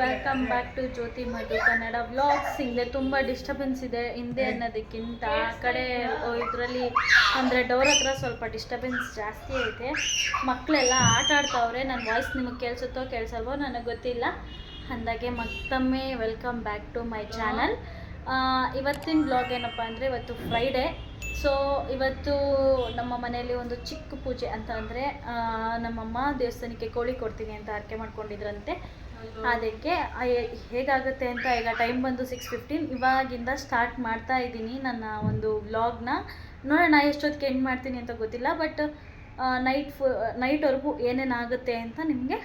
Welcome back to Jyothi Madhu Kannada vlogs ಹಿಂದೆ ತುಂಬ disturbance ಇದೆ. ಹಿಂದೆ ಅನ್ನೋದಕ್ಕಿಂತ ಆ ಕಡೆ ಇದರಲ್ಲಿ ಅಂದರೆ ಡೋರ್ ಹತ್ರ ಸ್ವಲ್ಪ ಡಿಸ್ಟರ್ಬೆನ್ಸ್ ಜಾಸ್ತಿ ಐತೆ. ಮಕ್ಕಳೆಲ್ಲ ಆಟ ಆಡ್ತಾವ್ರೆ. ನನ್ನ ವಾಯ್ಸ್ ನಿಮಗೆ ಕೇಳಿಸುತ್ತೋ ಕೇಳಿಸಲ್ವೋ ನನಗೆ ಗೊತ್ತಿಲ್ಲ. ಅಂದಾಗೆ ಮತ್ತೊಮ್ಮೆ welcome back to my channel ಇವತ್ತಿನ ಬ್ಲಾಗ್ ಏನಪ್ಪ ಅಂದರೆ ಇವತ್ತು ಫ್ರೈಡೇ ಸೊ ಇವತ್ತು ನಮ್ಮ ಮನೆಯಲ್ಲಿ ಒಂದು ಚಿಕ್ಕ ಪೂಜೆ ಅಂತ ಅಂದರೆ ನಮ್ಮಮ್ಮ ದೇವಸ್ಥಾನಕ್ಕೆ ಕೋಳಿ ಕೊಡ್ತೀನಿ ಅಂತ ಆರ್ಕೆ ಮಾಡ್ಕೊಂಡಿದ್ರಂತೆ. ಅದಕ್ಕೆ ಹೇಗಾಗುತ್ತೆ ಅಂತ ಈಗ ಟೈಮ್ ಬಂದು ಸಿಕ್ಸ್ ಫಿಫ್ಟೀನ್ ಇವಾಗಿಂದ ಸ್ಟಾರ್ಟ್ ಮಾಡ್ತಾ ಇದ್ದೀನಿ ನನ್ನ ಒಂದು ವ್ಲಾಗ್ನ ನೋಡೋಣ ಎಷ್ಟೊತ್ತಿಗೆ ಎಂಡ್ ಮಾಡ್ತೀನಿ ಅಂತ ಗೊತ್ತಿಲ್ಲ ಬಟ್ ನೈಟ್ ಫು ನೈಟ್ವರೆಗೂ ಏನೇನಾಗುತ್ತೆ ಅಂತ ನಿಮಗೆ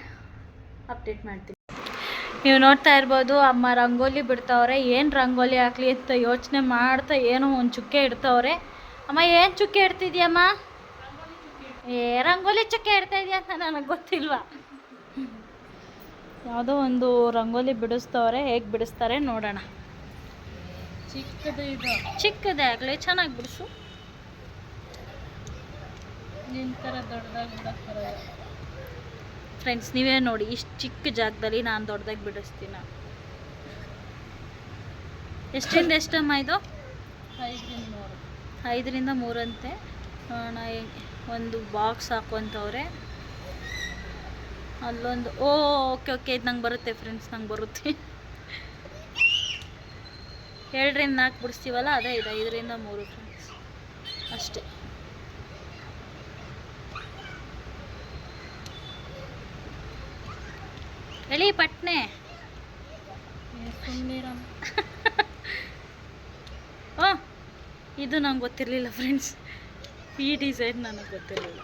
ಅಪ್ಡೇಟ್ ಮಾಡ್ತೀನಿ. ನೀವು ನೋಡ್ತಾ ಇರ್ಬೋದು, ಅಮ್ಮ ರಂಗೋಲಿ ಬಿಡ್ತಾವ್ರೆ, ಏನು ರಂಗೋಲಿ ಹಾಕಲಿ ಅಂತ ಯೋಚನೆ ಮಾಡ್ತಾ ಏನೋ ಒಂದು ಚುಕ್ಕೆ ಇಡ್ತಾವ್ರೆ. ಅಮ್ಮ, ಏನು ಚುಕ್ಕೆ ಇಡ್ತಿದ್ಯಮ್ಮ? ಏ, ರಂಗೋಲಿ ಚುಕ್ಕೆ ಇಡ್ತಾ ಇದೆಯಾ ಅಂತ ನನಗೆ ಗೊತ್ತಿಲ್ವಾ? ಯಾವುದೋ ಒಂದು ರಂಗೋಲಿ ಬಿಡಿಸ್ತವ್ರೆ ಹೇಗೆ ಬಿಡಿಸ್ತಾರೆ ನೋಡೋಣ. ಚಿಕ್ಕದು ಇದು. ಚಿಕ್ಕದೇ ಆಗಲಿ ಚೆನ್ನಾಗಿ ಬಿಡಿಸು. ಥರ ದೊಡ್ಡದಾಗಿ ಫ್ರೆಂಡ್ಸ್ ನೀವೇ ನೋಡಿ ಇಷ್ಟು ಚಿಕ್ಕ ಜಾಗದಲ್ಲಿ ನಾನು ದೊಡ್ಡದಾಗಿ ಬಿಡಿಸ್ತೀನಿ ಎಷ್ಟರಿಂದ ಎಷ್ಟಮ್ಮ ಇದು? ಐದರಿಂದ ಮೂರು. ಐದರಿಂದ ಮೂರಂತೆ. ನೋಡೋಣ ಒಂದು ಬಾಕ್ಸ್ ಹಾಕೊಂತವ್ರೆ ಅಲ್ಲೊಂದು, ಓ, ಓಕೆ ಓಕೆ, ಇದು ನಂಗೆ ಬರುತ್ತೆ ಫ್ರೆಂಡ್ಸ್ ನಂಗೆ ಬರುತ್ತೆ. ಎರಡರಿಂದ ನಾಲ್ಕು ಬಿಡಿಸ್ತೀವಲ್ಲ, ಅದೇ ಇದೆ, ಐದರಿಂದ ಮೂರು ಫ್ರೆಂಡ್ಸ್ ಅಷ್ಟೇ. ಎಳಿ ಪಟ್ನೆ. ಓ, ಇದು ನಂಗೆ ಗೊತ್ತಿರಲಿಲ್ಲ ಫ್ರೆಂಡ್ಸ್ ಈ ಡಿಸೈನ್ ನನಗೆ ಗೊತ್ತಿರಲಿಲ್ಲ.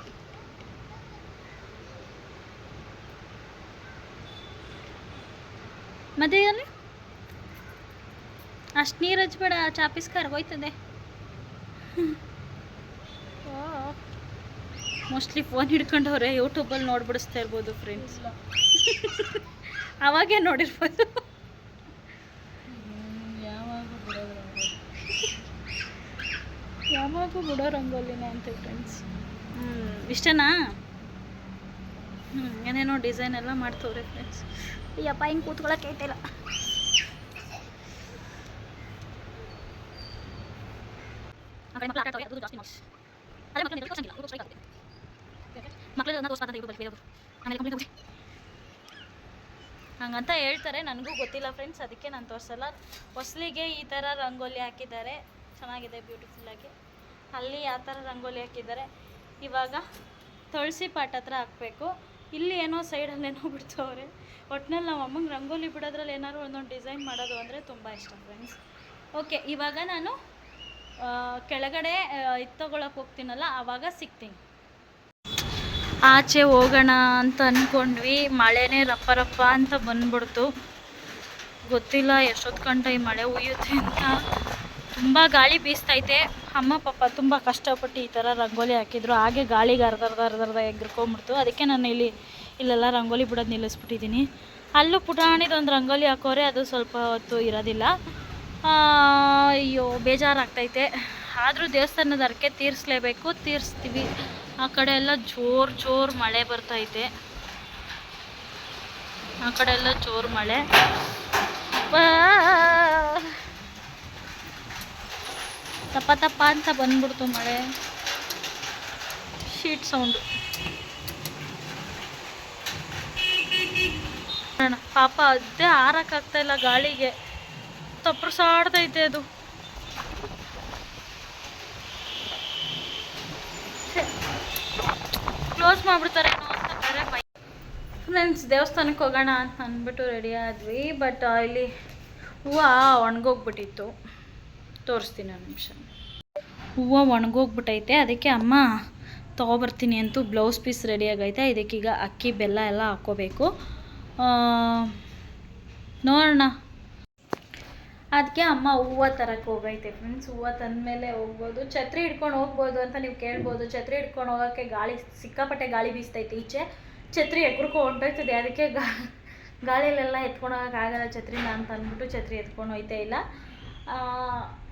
ಮದುವೆಯಲ್ಲಿ ಅಷ್ಟು ನೀರು ಹಚ್ಬೇಡ ಚಾಪಿಸ್ಕರ್ ಹೋಯ್ತದೆ. ಮೋಸ್ಟ್ಲಿ ಫೋನ್ ಹಿಡ್ಕೊಂಡವ್ರೆ ಯೂಟ್ಯೂಬಲ್ಲಿ ನೋಡ್ಬಿಡಿಸ್ತಾ ಇರ್ಬೋದು ಫ್ರೆಂಡ್ಸ್ ಅವಾಗೇ ನೋಡಿರ್ಬೋದು. ಯಾವಾಗೂ ಬಿಡೋ ರಂಗೋಲಿನ ಅಂತ ಫ್ರೆಂಡ್ಸ್ ಹ್ಞೂ ಇಷ್ಟನಾ? ಹ್ಞೂ ಏನೇನೋ ಡಿಸೈನ್ ಎಲ್ಲ ಮಾಡ್ತವ್ರೆ ಫ್ರೆಂಡ್ಸ್ ಅಯ್ಯಪ್ಪ ಹಿಂಗೆ ಕೂತ್ಕೊಳಕ್ಕೆ ಐತಿಲ್ಲ. ಹಂಗಂತ ಹೇಳ್ತಾರೆ ನನಗೂ ಗೊತ್ತಿಲ್ಲ ಫ್ರೆಂಡ್ಸ್ ಅದಕ್ಕೆ ನಾನು ತೋರಿಸಲ್ಲ. ಹೊಸ್ಲಿಗೆ ಈ ಥರ ರಂಗೋಲಿ ಹಾಕಿದ್ದಾರೆ. ಚೆನ್ನಾಗಿದೆ ಬ್ಯೂಟಿಫುಲ್ ಆಗಿ. ಅಲ್ಲಿ ಆ ಥರ ರಂಗೋಲಿ ಹಾಕಿದ್ದಾರೆ. ಇವಾಗ ತುಳಸಿ ಪಾಟ್ ಹತ್ರ ಹಾಕಬೇಕು. ಇಲ್ಲಿ ಏನೋ ಸೈಡಲ್ಲಿ ಏನೋ ಬಿಡ್ತವ್ರೆ ಒಟ್ನಲ್ಲಿ ನಮ್ಮ ಅಮ್ಮಂಗೆ ರಂಗೋಲಿ ಬಿಡೋದ್ರಲ್ಲಿ ಏನಾದ್ರು ಒಂದೊಂದು ಡಿಸೈನ್ ಮಾಡೋದು ಅಂದರೆ ತುಂಬ ಇಷ್ಟ ಫ್ರೆಂಡ್ಸ್ ಓಕೆ ಇವಾಗ ನಾನು ಕೆಳಗಡೆ ಇದು ತೊಗೊಳಕ್ಕೆ ಹೋಗ್ತೀನಲ್ಲ, ಆವಾಗ ಸಿಗ್ತೀನಿ. ಆಚೆ ಹೋಗೋಣ ಅಂತ ಅಂದ್ಕೊಂಡ್ವಿ ಮಳೆನೇ ರಪ್ಪ ರಪ್ಪ ಅಂತ ಬಂದ್ಬಿಡ್ತು. ಗೊತ್ತಿಲ್ಲ, ಎಷ್ಟೊತ್ತು ಗಂಟೆ ಈ ಮಳೆ ಉಯ್ಯುತ್ತೆ ಅಂತ. ತುಂಬ ಗಾಳಿ ಬೀಸ್ತೈತೆ. ಅಮ್ಮ, ಪಾಪ ತುಂಬ ಕಷ್ಟಪಟ್ಟು ಈ ಥರ ರಂಗೋಲಿ ಹಾಕಿದ್ರು. ಹಾಗೆ ಗಾಳಿಗೆ ಅರ್ಧರ್ಧ ಅರ್ಧರ್ಧ ಎಗ್ರ್ಕೊಂಬಿಡ್ತು ಅದಕ್ಕೆ ನಾನು ಇಲ್ಲಿ ಇಲ್ಲೆಲ್ಲ ರಂಗೋಲಿ ಬಿಡೋದು ನಿಲ್ಲಿಸ್ಬಿಟ್ಟಿದ್ದೀನಿ. ಅಲ್ಲೂ ಪುಟಾಣಿದೊಂದು ರಂಗೋಲಿ ಹಾಕೋರೆ, ಅದು ಸ್ವಲ್ಪ ಹೊತ್ತು ಇರೋದಿಲ್ಲ. ಅಯ್ಯೋ, ಬೇಜಾರಾಗ್ತೈತೆ. ಆದರೂ ದೇವಸ್ಥಾನದ ಅರ್ಕೆ ತೀರಿಸ್ಲೇಬೇಕು, ತೀರಿಸ್ತೀವಿ. ಆ ಕಡೆ ಎಲ್ಲ ಜೋರು ಜೋರು ಮಳೆ ಬರ್ತೈತೆ. ಆ ಕಡೆ ಎಲ್ಲ ಜೋರು ಮಳೆ. ತಪ್ಪ ತಪ್ಪ ಅಂತ ಬಂದ್ಬಿಡ್ತು ಮಳೆ. ಶೀಟ್ ಸೌಂಡು ಪಾಪ ಅದೇ ಆರಕ್ಕಾಗ್ತಾ ಇಲ್ಲ ಗಾಳಿಗೆ. ತಪ್ರಸಾಡ್ತೈತೆ ಅದು. ಕ್ಲೋಸ್ ಮಾಡ್ಬಿಡ್ತಾರೆ ಫ್ರೆಂಡ್ಸ್ ದೇವಸ್ಥಾನಕ್ಕೆ ಹೋಗೋಣ ಅಂತ ಅಂದ್ಬಿಟ್ಟು ರೆಡಿ ಆದ್ವಿ ಬಟ್ ಇಲ್ಲಿ ಹೂವು ಒಣಗೋಗ್ಬಿಟ್ಟಿತ್ತು. ತೋರಿಸ್ತೀನಿ ಒಂದು ನಿಮಿಷ. ಹೂವು ಒಣಗೋಗ್ಬಿಟ್ಟೈತೆ ಅದಕ್ಕೆ ಅಮ್ಮ ತೊಗೊಬರ್ತೀನಿ ಅಂತೂ ಬ್ಲೌಸ್ ಪೀಸ್ ರೆಡಿ ಆಗೈತೆ, ಇದಕ್ಕೀಗ ಅಕ್ಕಿ, ಬೆಲ್ಲ ಎಲ್ಲ ಹಾಕ್ಕೋಬೇಕು. ನೋಡೋಣ. ಅದಕ್ಕೆ ಅಮ್ಮ ಹೂವು ತರಕ್ಕೆ ಹೋಗೈತೆ ಫ್ರೆಂಡ್ಸ್ ಹೂವು ತಂದಮೇಲೆ ಹೋಗ್ಬೋದು. ಛತ್ರಿ ಹಿಡ್ಕೊಂಡು ಹೋಗ್ಬೋದು ಅಂತ ನೀವು ಕೇಳ್ಬೋದು. ಛತ್ರಿ ಹಿಡ್ಕೊಂಡು ಹೋಗೋಕ್ಕೆ ಗಾಳಿ, ಸಿಕ್ಕಾಪಟ್ಟೆ ಗಾಳಿ ಬೀಸ್ತೈತೆ ಈಚೆ. ಛತ್ರಿ ಎಕ್ರಕೊ ಹೊಂಟೋಯ್ತದೆ, ಅದಕ್ಕೆ ಗಾ ಗಾಳಿಯಲ್ಲೆಲ್ಲ ಎತ್ಕೊಂಡು ಹೋಗೋಕ್ಕಾಗಲ್ಲ ಛತ್ರಿನ ಅಂತ ಅಂದ್ಬಿಟ್ಟು ಛತ್ರಿ ಎತ್ಕೊಂಡು ಹೋಯ್ತೇ ಇಲ್ಲ.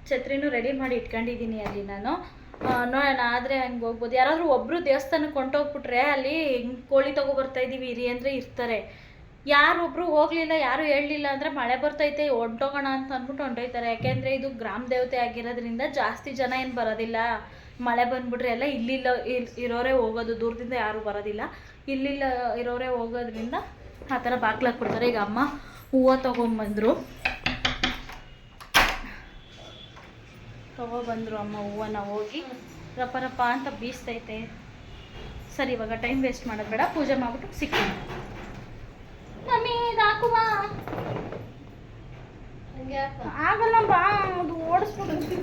ಛತ್ರಿನೂ ರೆಡಿ ಮಾಡಿ ಇಟ್ಕೊಂಡಿದ್ದೀನಿ ಅಲ್ಲಿ ನಾನು. ನೋಡೋಣ, ಆದರೆ ಹಂಗೆ ಹೋಗ್ಬೋದು. ಯಾರಾದರೂ ಒಬ್ಬರು ದೇವಸ್ಥಾನಕ್ಕೆ ಹೊಂಟೋಗ್ಬಿಟ್ರೆ ಅಲ್ಲಿ ಕೋಳಿ ತೊಗೊಬರ್ತಾ ಇದ್ದೀವಿ ಇರಿ ಅಂದರೆ ಇರ್ತಾರೆ. ಯಾರೊಬ್ರು ಹೋಗಲಿಲ್ಲ, ಯಾರು ಹೇಳಲಿಲ್ಲ ಅಂದರೆ ಮಳೆ ಬರ್ತೈತೆ, ಹೊಂಟೋಗೋಣ ಅಂತ ಅಂದ್ಬಿಟ್ಟು ಹೊಂಟೋಯ್ತಾರೆ. ಯಾಕೆಂದರೆ ಇದು ಗ್ರಾಮ ದೇವತೆ ಆಗಿರೋದ್ರಿಂದ ಜಾಸ್ತಿ ಜನ ಏನು ಬರೋದಿಲ್ಲ. ಮಳೆ ಬಂದ್ಬಿಟ್ರೆ ಎಲ್ಲ ಇಲ್ಲಿಲ್ಲ, ಇಲ್- ಇರೋರೇ ಹೋಗೋದು, ದೂರದಿಂದ ಯಾರು ಬರೋದಿಲ್ಲ. ಇಲ್ಲಿಲ್ಲ, ಇರೋರೇ ಹೋಗೋದ್ರಿಂದ ಆ ಥರ ಬಾಗ್ಲಾಕ್ಬಿಡ್ತಾರೆ ಈಗ ಅಮ್ಮ ಹೂವು ತೊಗೊಂಬಂದರು. ತೊಗೊಬಂದರು ಅಮ್ಮ ಹೂವನ್ನ ಹೋಗಿ. ರಪ ರಪ ಅಂತ ಬೀಸ್ತೈತೆ. ಸರಿ, ಇವಾಗ ಟೈಮ್ ವೇಸ್ಟ್ ಮಾಡೋದು ಬೇಡ, ಪೂಜೆ ಮಾಡ್ಬಿಟ್ಟು ಹಾಕ. ಆಗಲ್ಲ ಬಾ ಅದು ಓಡಿಸ್ಬಿಡು.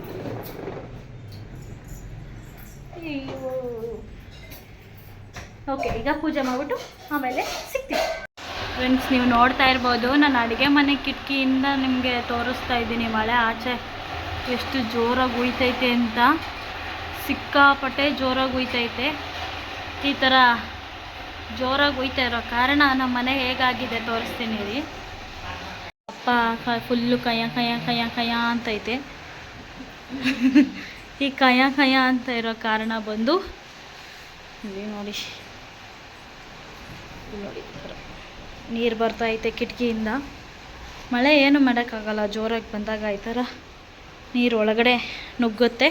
ಅಯ್ಯೋ. ಓಕೆ ಈಗ ಪೂಜೆ ಮಾಡ್ಬಿಟ್ಟು ಆಮೇಲೆ ಸಿಗ್ತೀವಿ ಫ್ರೆಂಡ್ಸ್ ನೀವು ನೋಡ್ತಾ ಇರ್ಬೋದು, ನಾನು ಅಡುಗೆ ಮನೆ ಕಿಟಕಿಯಿಂದ ನಿಮಗೆ ತೋರಿಸ್ತಾ ಇದ್ದೀನಿ ಮಳೆ ಆಚೆ. ಎಷ್ಟು ಜೋರಾಗಿ ಉಯ್ತೈತೆ ಅಂತ ಸಿಕ್ಕಾಪಟ್ಟೆ ಜೋರಾಗಿ ಉಯ್ತೈತೆ. ಈ ಥರ ಜೋರಾಗಿ ಉಯ್ತಾ ಇರೋ ಕಾರಣ ನಮ್ಮ ಮನೆ ಹೇಗಾಗಿದೆ ತೋರಿಸ್ತೀನಿ ರೀ ಅಪ್ಪ ಫುಲ್ಲು ಕಯ ಕಯ ಕಯ ಕಯ ಅಂತೈತೆ. ಈ ಕಯ ಕಯ ಅಂತ ಇರೋ ಕಾರಣ ಬಂದು ಇಲ್ಲಿ ನೋಡಿ. ನೋಡಿ ನೀರು ಬರ್ತಾ ಐತೆ ಕಿಟಕಿಯಿಂದ. ಮಳೆ ಏನು ಮಾಡೋಕ್ಕಾಗಲ್ಲ, ಜೋರಾಗಿ ಬಂದಾಗ ಈ ಥರ ನೀರು ಒಳಗಡೆ ನುಗ್ಗುತ್ತೆ.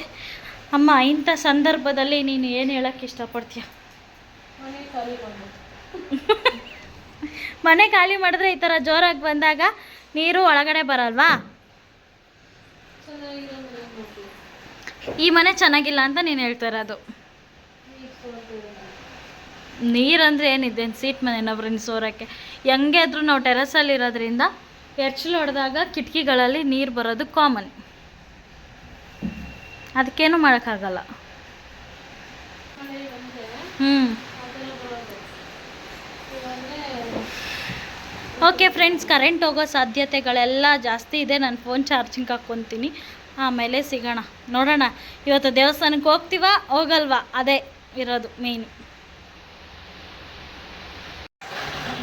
ಅಮ್ಮ ಇಂಥ ಸಂದರ್ಭದಲ್ಲಿ ನೀನು ಏನು ಹೇಳೋಕ್ಕೆ ಇಷ್ಟಪಡ್ತೀಯ? ಮನೆ ಖಾಲಿ ಮಾಡು. ಮನೆ ಖಾಲಿ ಮಾಡಿದ್ರೆ ಈ ಥರ ಜೋರಾಗಿ ಬಂದಾಗ ನೀರು ಒಳಗಡೆ ಬರಲ್ವಾ? ಈ ಮನೆ ಚೆನ್ನಾಗಿಲ್ಲ ಅಂತ ನೀನು ಹೇಳ್ತಾ ಇರೋದು. ನೀರಂದ್ರೆ ಏನಿದೆ? ಸೀಟ್ ಮನೆನ ಸೋರೋಕ್ಕೆ ಸೋರಕ್ಕೆ. ಹೆಂಗೆ ಆದರೂ ನಾವು ಟೆರಸಲ್ಲಿ ಇರೋದ್ರಿಂದ ಎರ್ಚಲು ಹೊಡೆದಾಗ ಕಿಟಕಿಗಳಲ್ಲಿ ನೀರು ಬರೋದು ಕಾಮನ್ ಅದಕ್ಕೇನು ಮಾಡೋಕ್ಕಾಗಲ್ಲ. ಹ್ಞೂ ಓಕೆ ಫ್ರೆಂಡ್ಸ್ ಕರೆಂಟ್ ಹೋಗೋ ಸಾಧ್ಯತೆಗಳೆಲ್ಲ ಜಾಸ್ತಿ ಇದೆ. ನಾನು ಫೋನ್ ಚಾರ್ಜಿಂಗ್ ಹಾಕ್ಕೊತೀನಿ ಆಮೇಲೆ ಸಿಗೋಣ. ನೋಡೋಣ. ಇವತ್ತು ದೇವಸ್ಥಾನಕ್ಕೆ ಹೋಗ್ತೀವಾ? ಹೋಗಲ್ವಾ? ಅದೇ ಇರೋದು ಮೇಯ್ನು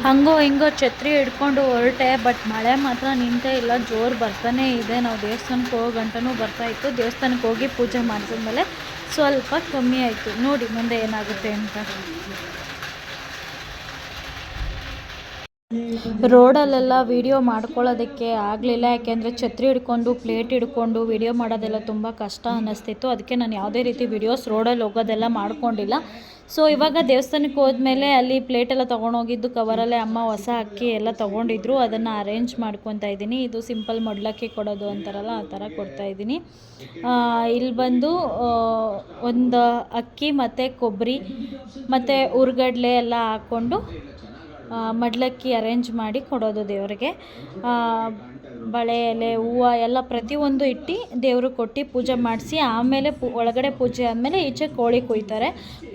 ಹಂಗೋ ಹಿಂಗೋ ಛತ್ರಿ ಹಿಡ್ಕೊಂಡು ಹೊರಟೆ ಬಟ್ ಮಳೆ ಮಾತ್ರ ನಿಂತೇ ಇಲ್ಲ, ಜೋರು ಬರ್ತಾನೇ ಇದೆ. ನಾವು ದೇವಸ್ಥಾನಕ್ಕೆ ಹೋಗೋ ಬರ್ತಾ ಇತ್ತು. ದೇವಸ್ಥಾನಕ್ಕೆ ಹೋಗಿ ಪೂಜೆ ಮಾಡಿದ್ಮೇಲೆ ಸ್ವಲ್ಪ ಕಮ್ಮಿ ಆಯಿತು. ನೋಡಿ ಮುಂದೆ ಏನಾಗುತ್ತೆ ಅಂತ. ರೋಡಲ್ಲೆಲ್ಲ ವಿಡಿಯೋ ಮಾಡ್ಕೊಳ್ಳೋದಕ್ಕೆ ಆಗಲಿಲ್ಲ. ಯಾಕೆಂದರೆ ಛತ್ರಿ ಹಿಡ್ಕೊಂಡು, ಪ್ಲೇಟ್ ಹಿಡ್ಕೊಂಡು ವಿಡಿಯೋ ಮಾಡೋದೆಲ್ಲ ತುಂಬ ಕಷ್ಟ ಅನ್ನಿಸ್ತಿತ್ತು ಅದಕ್ಕೆ ನಾನು ಯಾವುದೇ ರೀತಿ ವಿಡಿಯೋಸ್ ರೋಡಲ್ಲಿ ಹೋಗೋದೆಲ್ಲ ಮಾಡ್ಕೊಂಡಿಲ್ಲ. ಸೊ ಇವಾಗ ದೇವಸ್ಥಾನಕ್ಕೆ ಹೋದ್ಮೇಲೆ ಅಲ್ಲಿ ಪ್ಲೇಟೆಲ್ಲ ತೊಗೊಂಡೋಗಿದ್ದು ಕವರಲ್ಲೇ ಅಮ್ಮ ಹೊಸ ಅಕ್ಕಿ ಎಲ್ಲ ತೊಗೊಂಡಿದ್ರು. ಅದನ್ನು ಅರೇಂಜ್ ಮಾಡ್ಕೊತಾ ಇದ್ದೀನಿ. ಇದು ಸಿಂಪಲ್ ಮೊಡ್ಲಕ್ಕಿ ಕೊಡೋದು ಅಂತಾರಲ್ಲ, ಆ ಥರ ಕೊಡ್ತಾ ಇದ್ದೀನಿ. ಇಲ್ಲಿ ಬಂದು ಒಂದು ಅಕ್ಕಿ ಮತ್ತು ಕೊಬ್ಬರಿ ಮತ್ತು ಉರ್ಗಡ್ಲೆ ಎಲ್ಲ ಹಾಕ್ಕೊಂಡು ಮಡ್ಲಕ್ಕಿ ಅರೇಂಜ್ ಮಾಡಿ ಕೊಡೋದು ದೇವರಿಗೆ. ಬಳೆ ಎಲೆ, ಹೂವು ಎಲ್ಲ ಪ್ರತಿಯೊಂದು ಇಟ್ಟು ದೇವ್ರಿಗೆ ಕೊಟ್ಟು ಪೂಜೆ ಮಾಡಿಸಿ ಆಮೇಲೆ ಪೂ, ಒಳಗಡೆ ಪೂಜೆ ಆದಮೇಲೆ ಈಚೆ ಕೋಳಿ ಕುಯ್ತಾರೆ.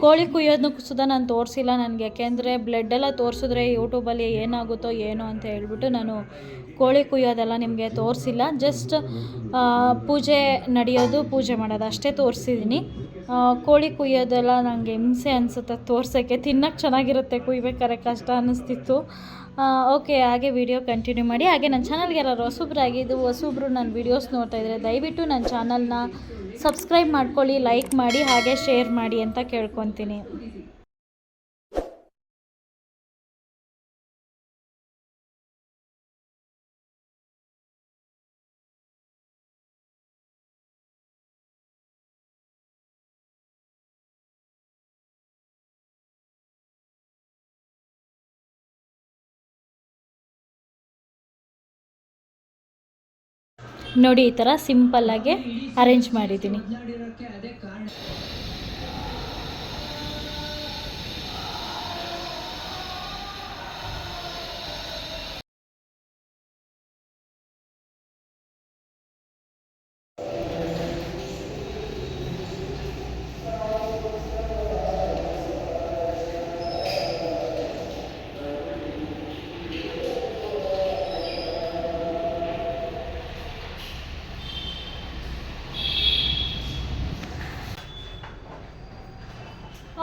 ಕೋಳಿ ಕುಯ್ಯೋದನ್ನು ಸುದ ನಾನು ತೋರಿಸಿಲ್ಲ ನನಗೆ. ಯಾಕೆಂದರೆ ಬ್ಲಡ್ಡೆಲ್ಲ ತೋರಿಸಿದ್ರೆ ಯೂಟ್ಯೂಬಲ್ಲಿ ಏನಾಗುತ್ತೋ ಏನೋ ಅಂತ ಹೇಳ್ಬಿಟ್ಟು ನಾನು ಕೋಳಿ ಕುಯ್ಯೋದೆಲ್ಲ ನಿಮಗೆ ತೋರಿಸಿಲ್ಲ. ಜಸ್ಟ್ ಪೂಜೆ ನಡೆಯೋದು ಪೂಜೆ ಮಾಡೋದು ಅಷ್ಟೇ ತೋರಿಸಿದ್ದೀನಿ. ಕೋಳಿ ಕುಯ್ಯೋದೆಲ್ಲ ನನಗೆ ಹಿಂಸೆ ಅನಿಸುತ್ತೆ. ತೋರ್ಸೋಕ್ಕೆ ತಿನ್ನೋಕ್ಕೆ ಚೆನ್ನಾಗಿರುತ್ತೆ ಕುಯ್ಬೇಕಾದ್ರೆ ಕಷ್ಟ ಅನ್ನಿಸ್ತಿತ್ತು. ಓಕೆ, ಹಾಗೆ ವಿಡಿಯೋ ಕಂಟಿನ್ಯೂ ಮಾಡಿ. ಹಾಗೆ ನನ್ನ ಚಾನಲ್ಗೆ ಯಾರು ಹೊಸಬ್ರಾಗಿದ್ದು ಹೊಸಬ್ರು ನನ್ನ ವೀಡಿಯೋಸ್ ನೋಡ್ತಾ ಇದ್ದಾರೆ ದಯವಿಟ್ಟು ನನ್ನ ಚಾನಲ್ನ ಸಬ್ಸ್ಕ್ರೈಬ್ ಮಾಡ್ಕೊಳ್ಳಿ ಲೈಕ್ ಮಾಡಿ, ಹಾಗೆ ಶೇರ್ ಮಾಡಿ ಅಂತ ಕೇಳ್ಕೊತೀನಿ. ನೋಡಿ ಈ ಥರ ಸಿಂಪಲ್ಲಾಗಿ ಅರೇಂಜ್ ಮಾಡಿದ್ದೀನಿ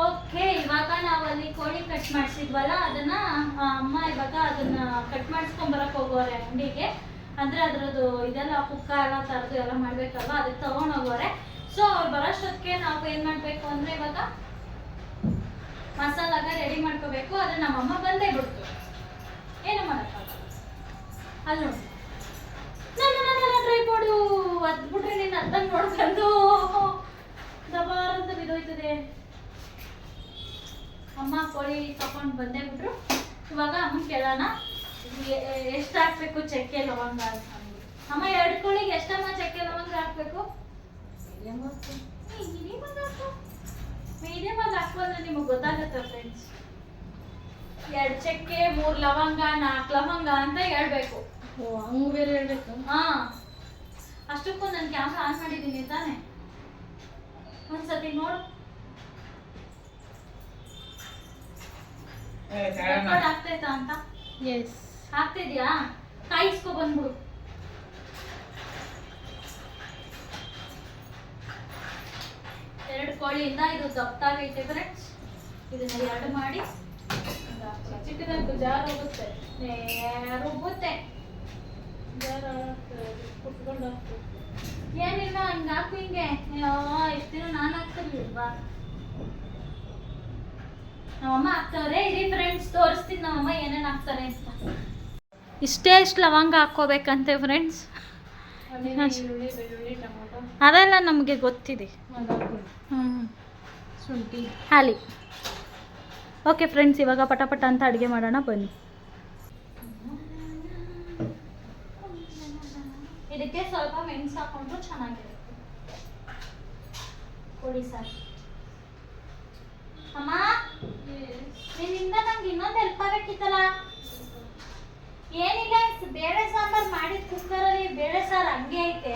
ಓಕೆ ಇವಾಗ ನಾವು ಅಲ್ಲಿ ಕೋಳಿ ಕಟ್ ಮಾಡಿಸಿದ್ವಲ್ಲ ಅದನ್ನ ಅಮ್ಮ ಇವಾಗ ಅದನ್ನ ಕಟ್ ಮಾಡಿಸ್ಕೊಂಡ್ ಬರಕ್ ಹೋಗೋರೆ ಅಂಗಡಿಗೆ. ಅಂದ್ರೆ ಅದ್ರದ್ದು ಇದೆಲ್ಲ ಪುಕ್ಕ ಎಲ್ಲ ತರದು ಎಲ್ಲ ಮಾಡ್ಬೇಕಲ್ವ? ಅದಕ್ಕೆ ತಗೊಂಡ್ ಹೋಗೋರೆ ಸೊ ಅವ್ರು ಬರೋಷ್ಟೊತ್ತಿಗೆ ನಾವು ಏನ್ ಮಾಡ್ಬೇಕು ಅಂದ್ರೆ ಇವಾಗ ಮಸಾಲಾಗ ರೆಡಿ ಮಾಡ್ಕೋಬೇಕು. ಅದನ್ನ ನಮ್ಮಮ್ಮ ಬಂದೇ ಬಿಡ್ತು. ಏನು ಮಾಡೋಕ್ಕಾಗಲ್ಲ ಅಲ್ಲ ನೋಡಿ. ನನ್ನ ನನ್ನ ಅದ್ಬಿಟ್ರೆ ನೀನು ಅರ್ಧ ನೋಡ್ಕೊಂಡು ದಬಾರ್ ಅಂತ ಬಿದ್ದೋಯ್ತದೆ. ಅಮ್ಮ ಕೋಳಿ ತಗೊಂಡು ಬಂದೇ ಬಿಟ್ರು ಇವಾಗ ಅಮ್ಮ ಕೇಳೋಣ ಎಷ್ಟು ಹಾಕ್ಬೇಕು ಚಕ್ಕೆ ಲವಂಗ ಅಂತ ಅಮ್ಮ ಎರಡು ಕೋಳಿಗೆ ಎಷ್ಟಮ್ಮ ಚಕ್ಕೆ ಲವಂಗ ಹಾಕ್ಬೇಕು? ಮೀಡಿಯಮ್ ಆಗಿ ಹಾಕೋದ್ರೆ ನಿಮಗೆ ಗೊತ್ತಾಗುತ್ತೆ ಫ್ರೆಂಡ್ಸ್ ಎರಡು ಚಕ್ಕೆ ಮೂರು ಲವಂಗ ನಾಲ್ಕು ಲವಂಗ ಅಂತ ಹೇಳ್ಬೇಕು. ಹಂಗೆ ಬೇರೆ ಹೇಳ್ಬೇಕು? ಹಾ. ಅಷ್ಟಕ್ಕೂ ನಾನು ಕ್ಯಾಮ್ರಾ ಆನ್ ಮಾಡಿದ್ದೀನಿ ತಾನೆ. ಒಂದ್ಸತಿ ನೋಡು. ಆಗ್ತೈತಾ ಅಂತ? ಎಸ್ ಆಗ್ತಿದ್ಯಾ ಕಾಯಿಸ್ಕೊ ಬಂದ್ಬಿಡು. ಎರಡು ಕೋಳಿಯಿಂದ ಇದು ದಪ್ಪಾಗೈತೆ ಫ್ರೆಂಡ್ಸ್ ಇದನ್ನ ಎರಡು ಮಾಡಿ. ಚಿಕ್ಕದಾಗಿ ಜಾರ್ ಹೋಗುತ್ತೆ. ರುಬ್ಬುತ್ತೆ ಜಾರ್ ಕುಟ್ಕೊಂಡು ಏನಿಲ್ಲ ಹಂಗ ಹಾಕು ಹಿಂಗೆ. ಎಷ್ಟಿನ ಎಷ್ಟು ದಿನ ನಾನು ಹಾಕ್ತಿರ್ಲಿಲ್ವಾ? ನಮ್ಮಮ್ಮ ಹಾಕ್ತವ್ರೆ ಇಡೀ ಫ್ರೆಂಡ್ಸ್ ತೋರಿಸ್ತೀನಿ ನಮ್ಮಮ್ಮ ಏನೇನು ಹಾಕ್ತಾರೆ ಅಂತ. ಇಷ್ಟೇ ಇಷ್ಟು ಲವಂಗ ಹಾಕ್ಕೋಬೇಕಂತೆ ಫ್ರೆಂಡ್ಸ್ ಅದೆಲ್ಲ ನಮಗೆ ಗೊತ್ತಿದೆ. ಶುಂಠಿ. ಹಾಲಿ. ಓಕೆ ಫ್ರೆಂಡ್ಸ್ ಇವಾಗ ಪಟ ಪಟ ಅಂತ ಅಡುಗೆ ಮಾಡೋಣ ಬನ್ನಿ. ಇದಕ್ಕೆ ಸ್ವಲ್ಪ ಮೆಣಸು ಹಾಕೊಂಡ್ರು ಚೆನ್ನಾಗಿರುತ್ತೆ. ಕೊಡಿ ಸರ್. ಅಮ್ಮ. ನಿನ್ನಿಂದ ನಂಗೆ ಇನ್ನೊಂದು ಹೆಲ್ಪ್ ಆಗಬೇಕಿತ್ತಲ್ಲ? ಏನಿಲ್ಲ ಬೇಳೆ ಸಾಂಬಾರ್ ಮಾಡಿದ ಕುಕ್ಕರಲ್ಲಿ ಬೇಳೆ ಸಾರು ಹಂಗೆ ಐತೆ.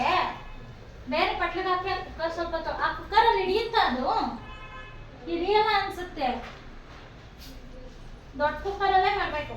ಬೇರೆ ಪಟ್ಲಿಗೆ ಹಾಕಿ ಆ ಕುಕ್ಕರ್ ಸ್ವಲ್ಪ ಆ ಕುಕ್ಕರಲ್ಲಿ ಹಿಡಿಯುತ್ತ ಅದು? ಹಿಡಿಯಲ್ಲ ಅನ್ಸುತ್ತೆ. ದೊಡ್ಡ ಕುಕ್ಕರಲ್ಲೇ ಮಾಡಬೇಕು.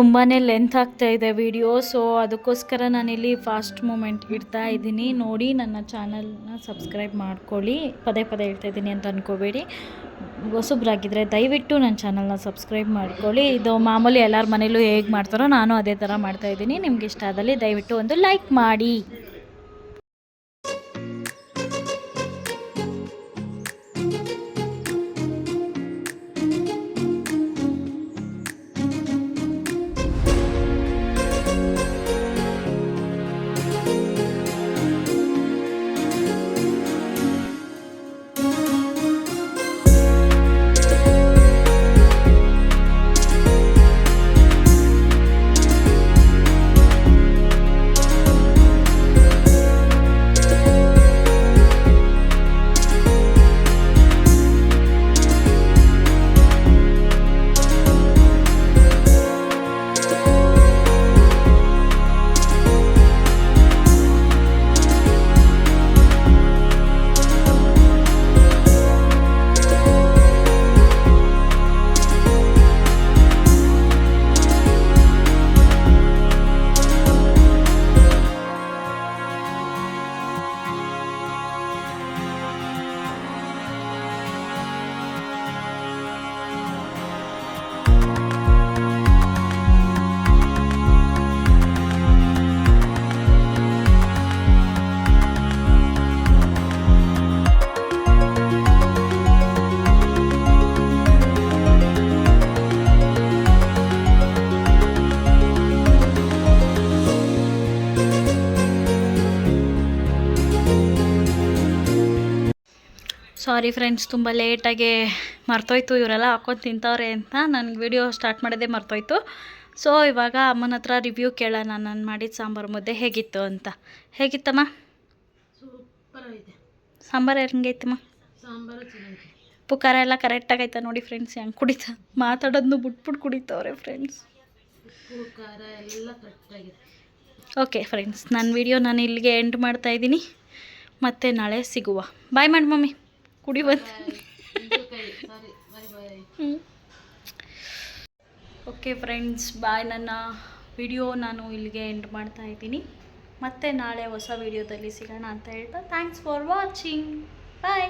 ತುಂಬಾ ಲೆಂತ್ ಆಗ್ತಾ ಇದೆ ವಿಡಿಯೋ ಸೊ ಅದಕ್ಕೋಸ್ಕರ ನಾನಿಲ್ಲಿ ಫಾಸ್ಟ್ ಮೂಮೆಂಟ್ ಇಡ್ತಾ ಇದ್ದೀನಿ. ನೋಡಿ, ನನ್ನ ಚಾನಲ್ನ ಸಬ್ಸ್ಕ್ರೈಬ್ ಮಾಡ್ಕೊಳ್ಳಿ. ಪದೇ ಪದೇ ಹೇಳ್ತಾ ಇದ್ದೀನಿ ಅಂತ ಅಂದ್ಕೋಬೇಡಿ ಹೊಸಬ್ರಾಗಿದ್ದರೆ ದಯವಿಟ್ಟು ನನ್ನ ಚಾನಲ್ನ ಸಬ್ಸ್ಕ್ರೈಬ್ ಮಾಡ್ಕೊಳ್ಳಿ. ಇದು ಮಾಮೂಲಿ ಎಲ್ಲರ ಮನೇಲೂ ಹೇಗೆ ಮಾಡ್ತಾರೋ, ನಾನು ಅದೇ ಥರ ಮಾಡ್ತಾಯಿದ್ದೀನಿ ನಿಮ್ಗೆ ಇಷ್ಟ ಆದಲ್ಲಿ ದಯವಿಟ್ಟು ಒಂದು ಲೈಕ್ ಮಾಡಿ. ಸಾರಿ ಫ್ರೆಂಡ್ಸ್ ತುಂಬ ಲೇಟಾಗಿ ಮರ್ತೋಯ್ತು ಇವರೆಲ್ಲ ಹಾಕೊಂಡು ತಿಂತವ್ರೆ ಅಂತ ನನಗೆ ವಿಡಿಯೋ ಸ್ಟಾರ್ಟ್ ಮಾಡೋದೇ ಮರ್ತೋಯ್ತು. ಸೊ ಇವಾಗ ಅಮ್ಮನ ಹತ್ರ ರಿವ್ಯೂ ಕೇಳೋಣ ನಾನು ಮಾಡಿದ ಸಾಂಬಾರು ಮುದ್ದೆ ಹೇಗಿತ್ತು ಅಂತ. ಹೇಗಿತ್ತಮ್ಮ? ಸಾಂಬಾರು ಹೆಂಗೈತಮ್ಮ? ಸಾಂಬಾರು ಖಾರ ಎಲ್ಲ ಕರೆಕ್ಟಾಗೈತ ನೋಡಿ ಫ್ರೆಂಡ್ಸ್ ಹೆಂಗೆ ಕುಡಿತಾ. ಮಾತಾಡೋದನ್ನು ಬಿಟ್ಬಿಟ್ಟು ಕುಡಿತವ್ರೆ ಫ್ರೆಂಡ್ಸ್ ಓಕೆ ಫ್ರೆಂಡ್ಸ್ ನನ್ನ ವಿಡಿಯೋ ನಾನು ಇಲ್ಲಿಗೆ ಎಂಡ್ ಮಾಡ್ತಾಯಿದ್ದೀನಿ ಮತ್ತೆ ನಾಳೆ ಸಿಗುವ. ಬಾಯ್ ಮಾಡಿ ಮಮ್ಮಿ. ಕುಡಿ ಬಾಯ್ ಓಕೆ ಫ್ರೆಂಡ್ಸ್ ಬಾಯ್ ನನ್ನ ವಿಡಿಯೋ ನಾನು ಇಲ್ಲಿಗೆ ಎಂಡ್ ಮಾಡ್ತಾ ಇದ್ದೀನಿ. ಮತ್ತೆ ನಾಳೆ ಹೊಸ ವಿಡಿಯೋದಲ್ಲಿ ಸಿಗೋಣ ಅಂತ ಹೇಳ್ತಾ ಥ್ಯಾಂಕ್ಸ್ ಫಾರ್ ವಾಚಿಂಗ್ ಬಾಯ್